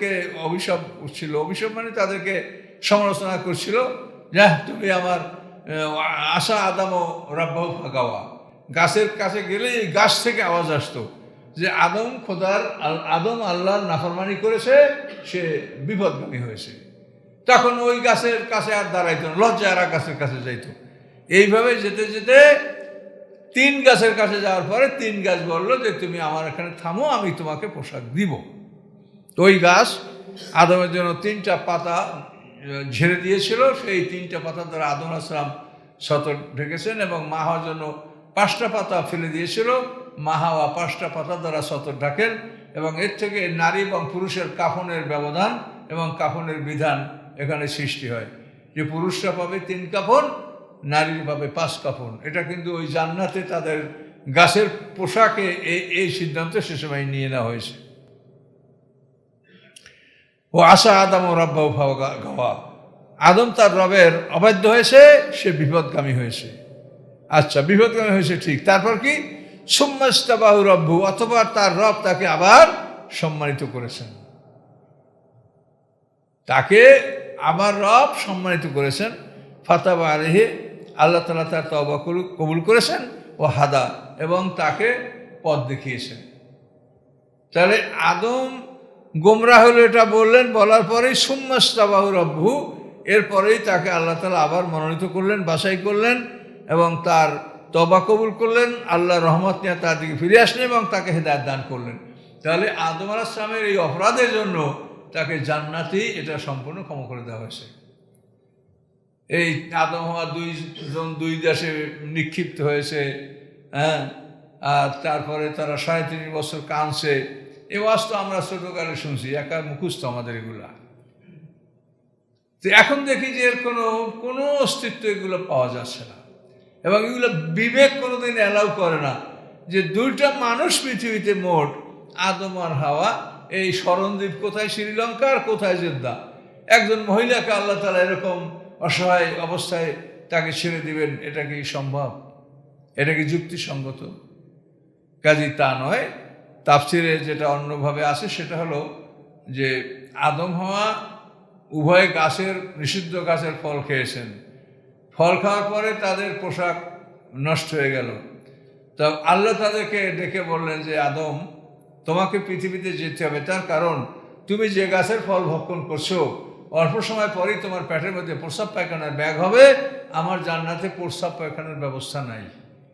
তাদেরকে অভিশাপ করছিল। অভিশাপ মানে তাদেরকে সমালোচনা করছিল, যা, তুমি আমার আশা আদাম ও রাব্বাহ ফাগাওয়া। গাছের কাছে গেলে এই গাছ থেকে আওয়াজ আসতো যে আদম খোদার, আদম আল্লাহর নাফরমানি করেছে, সে বিপদগামী হয়েছে। তখন ওই গাছের কাছে আর দাঁড়াইতো না লজ্জায় আর গাছের কাছে যাইত। এইভাবে যেতে যেতে তিন গাছের কাছে যাওয়ার পরে তিন গাছ বলল যে, তুমি আমার এখানে থামো, আমি তোমাকে পোশাক দিব। ওই গাছ আদমের জন্য তিনটা পাতা ঝেড়ে দিয়েছিল। সেই তিনটা পাতা দ্বারা আদম আসলাম সতর ঢেকেছেন এবং মা হওয়ার জন্য পাঁচটা পাতা ফেলে দিয়েছিল। মা হাওয়া পাঁচটা পাতা দ্বারা সতর ঢাকেন এবং এর থেকে নারী এবং পুরুষের কাফনের ব্যবধান এবং কাফনের বিধান এখানে সৃষ্টি হয়। যে পুরুষরা পাবে তিন কাফন নারীর পাবে পাঁচ কাফন। এটা কিন্তু ওই জান্নাতে তাদের গাছের পোশাকে এই এই সিদ্ধান্ত সে সময় নিয়ে নেওয়া হয়েছে। ও আশা আদম ও রব্বা গাওয়া। আদম তার রবের অবাধ্য হয়েছে, সে বিপদগামী হয়েছে। আচ্ছা বিপদগামী হয়েছে ঠিক। তারপর কি? সুম্মাস্তাবাহু রব্বু, অথবা তার রব তাকে আবার সম্মানিত করেছেন। তাকে আবার রব সম্মানিত করেছেন। ফাতাবা আলহে আল্লাহ তালা তার তবা কবুল করেছেন ও হাদা, এবং তাকে পথ দেখিয়েছেন। তাহলে আদম গোমরা হলো এটা বললেন, বলার পরেই সুম্মাস্তাবাহু রব্বু এরপরেই তাকে আল্লাহ তালা আবার মনোনীত করলেন বাসাই করলেন এবং তার তবা কবুল করলেন আল্লাহ রহমত নিয়ে তার দিকে ফিরে আসলেন এবং তাকে হেদায়ত দান করলেন। তাহলে আদম আলাহিসামের এই অপরাধের জন্য তাকে জান্নাতেই এটা সম্পূর্ণ ক্ষমা করে দেওয়া হয়েছে। এই আদম হওয়া দুইজন দুই দেশে নিক্ষিপ্ত হয়েছে হ্যাঁ আর তারপরে তারা সাড়ে তিন বছর কাঁদছে এ ওয়াজ তো আমরা ছোটকালে শুনছি একা মুখস্থ আমাদের এগুলা। তো এখন দেখি যে এর কোনো কোনো অস্তিত্ব এগুলো পাওয়া যাচ্ছে না। এবং এগুলো বিবেক কোনোদিন অ্যালাউ করে না যে দুইটা মানুষ পৃথিবীতে মোট, আদম আর হাওয়া, এই স্মরণদ্বীপ কোথায় শ্রীলঙ্কা আর কোথায় জেদ্দা? একজন মহিলাকে আল্লাহ তালা এরকম অসহায় অবস্থায় তাকে ছেড়ে দিবেন, এটা কি সম্ভব? এটা কি যুক্তিসঙ্গত? কাজী তা নয় তাফসিরে যেটা অন্যভাবে আছে সেটা হলো যে আদম হওয়া উভয় গাছের, নিষিদ্ধ গাছের ফল খেয়েছেন। ফল খাওয়ার পরে তাদের পোশাক নষ্ট হয়ে গেল। তা আল্লাহ তাদেরকে ডেকে বললেন যে, আদম, তোমাকে পৃথিবীতে যেতে হবে। তার কারণ, তুমি যে গাছের ফল ভক্ষণ করছ, অল্প সময় পরেই তোমার পেটের মধ্যে প্রস্রাব পায়খানার ব্যাগ হবে। আমার জান্নাতে প্রস্রাব পায়খানার ব্যবস্থা নাই।